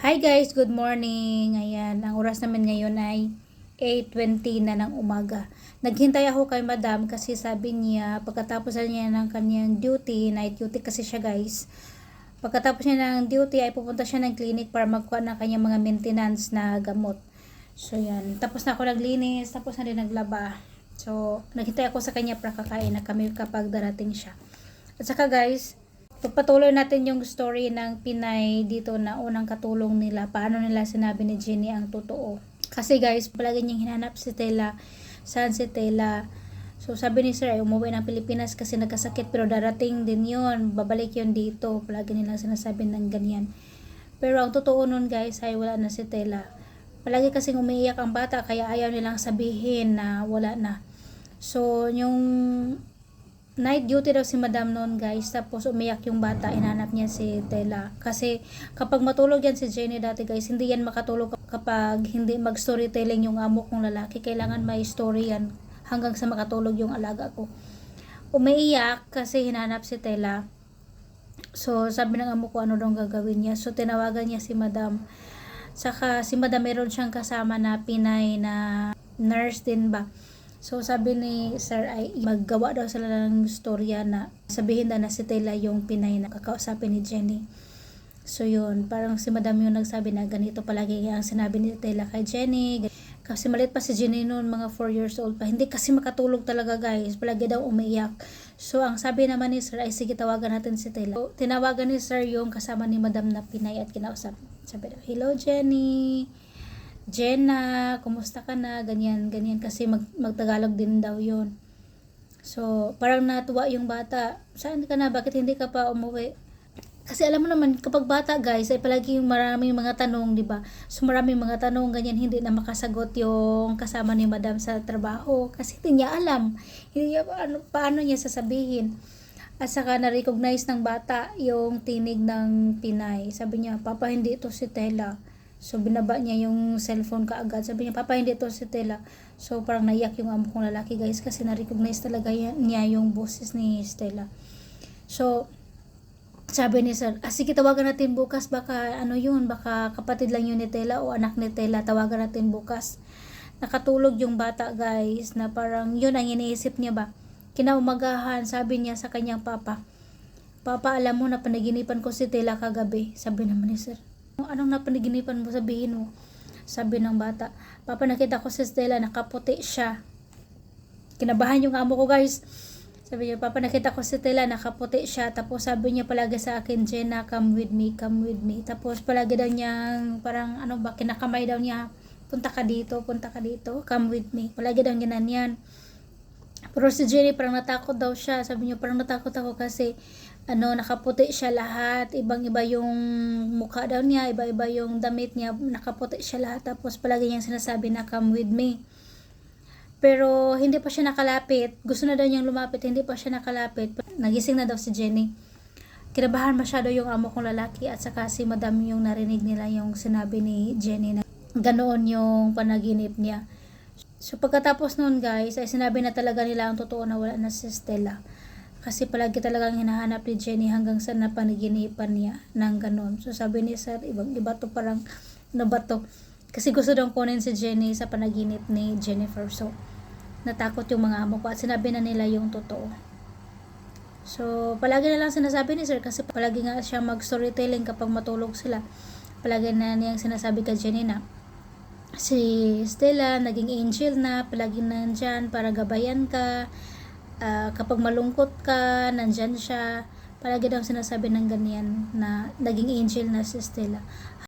Hi guys, good morning. Ayan, ang oras naman ngayon ay 8.20 na ng umaga. Naghintay ako kay madam kasi sabi niya, pagkatapos niya ng kanyang duty, night duty kasi siya guys, pagkatapos niya ng duty ay pupunta siya ng clinic para magkuha ng kanyang mga maintenance na gamot. So yan, tapos na ako naglinis, tapos na rin naglaba. So, naghintay ako sa kanya para kakain na kami kapag darating siya. At saka guys, Pagpatuloy natin yung story ng Pinay dito na unang katulong nila. Paano nila sinabi ni Jenny ang totoo. Kasi guys, palagi niyang hinanap si Tela. Saan si Tela? So sabi ni Sir ay umuwi ng Pilipinas kasi nagkasakit pero darating din yon Babalik yon dito. Palagi nilang sinasabi ng ganyan. Pero ang totoo nun guys ay wala na si Tela. Palagi kasing umiiyak ang bata kaya ayaw nilang sabihin na wala na. So yung night duty daw si madam noon guys. Tapos umiyak yung bata inanap niya si Tela. Kasi kapag matulog yan si Jenny dati guys hindi yan makatulog kapag hindi mag storytelling yung amo kong lalaki. Kailangan may story yan hanggang sa makatulog yung alaga ko. Umiiyak kasi hinanap si Tela. So sabi ng amo ko ano daw gagawin niya? So tinawagan niya si madam. Saka si madam meron siyang kasama na Pinay na nurse din ba So sabi ni Sir ay maggawa daw sila ng storya na sabihin daw na si Tela yung Pinay na kakausapin ni Jenny. So yun, parang si Madam yung nagsabi na ganito palagi ang sinabi ni Tela kay Jenny. Kasi malit pa si Jenny noon, mga 4 years old pa. Hindi kasi makatulog talaga guys. Palagi daw umiiyak. So ang sabi naman ni Sir ay sige tawagan natin si Tela. So, tinawagan ni Sir yung kasama ni Madam na Pinay at kinausap. Sabi daw, hello Jenny. Jenna, kumusta ka na? Ganyan, ganyan. Kasi mag, magtagalog din daw yon So, parang natuwa yung bata. Saan ka na? Bakit hindi ka pa umuwi? Kasi alam mo naman, kapag bata guys, ay palagi yung maraming mga tanong, di ba? So maraming mga tanong, ganyan, hindi na makasagot yung kasama ni madam sa trabaho. Kasi hindi niya alam. Hindi niya, paano, paano niya sasabihin. At saka na-recognize ng bata yung tinig ng Pinay. Sabi niya, Papa, hindi ito si Tela. So, binaba niya yung cellphone kaagad. Sabi niya, Papa, hindi ito si Tela. So, parang naiyak yung amo kong lalaki, guys, kasi na-recognize talaga niya yung boses ni Stella. So, sabi ni Sir, ah, sige, tawagan natin bukas. Baka, ano yun, baka kapatid lang yun ni Tela o anak ni Tela. Tawagan natin bukas. Nakatulog yung bata, guys, na parang yun ang iniisip niya ba. Kinaumagahan, sabi niya sa kanyang papa, Papa, alam mo na panaginipan ko si Tela kagabi. Sabi naman ni Sir, Anong napanaginipan mo sabihin mo? Sabi ng bata. Papa nakita ko si Stella nakaputi siya. Kinabahan yung amo ko guys. Sabi niya, Papa nakita ko si Stella nakaputi siya. Tapos sabi niya palagi sa akin, Jenna, come with me, come with me. Tapos palagi daw niyang parang ano ba, kinakamay daw niya. Punta ka dito, punta ka dito, come with me. Palagi daw niya yan. Pero si Jenny parang natakot daw siya. Sabi niya parang natakot ako kasi ano, nakaputi siya lahat. Ibang-iba yung mukha daw niya, iba-iba yung damit niya, nakaputi siya lahat. Tapos palagi niyang sinasabi na come with me. Pero hindi pa siya nakalapit. Gusto na daw niyang lumapit, hindi pa siya nakalapit. Nagising na daw si Jenny. Kinabahan masyado yung amo kong lalaki at saka si madam yung narinig nila yung sinabi ni Jenny na ganoon yung panaginip niya. So pagkatapos noon guys, ay sinabi na talaga nila ang totoo na wala na si Stella. Kasi palagi talagang hinahanap ni Jenny hanggang sa napanaginipan niya ng ganon. So sabi ni Sir, ibang iba to parang ano ba to? Kasi gusto daw kunin si Jenny sa panaginip ni Jennifer. So natakot yung mga amo ko at sinabi na nila yung totoo. So palagi na lang sinasabi ni Sir kasi palagi nga siya mag storytelling kapag matulog sila. Palagi na niyang sinasabi kay Jenny na si Stella naging angel na palagi nandyan para gabayan ka uh, kapag malungkot ka, nandyan siya. Palagi daw sinasabi ng ganyan na naging angel na si Stella.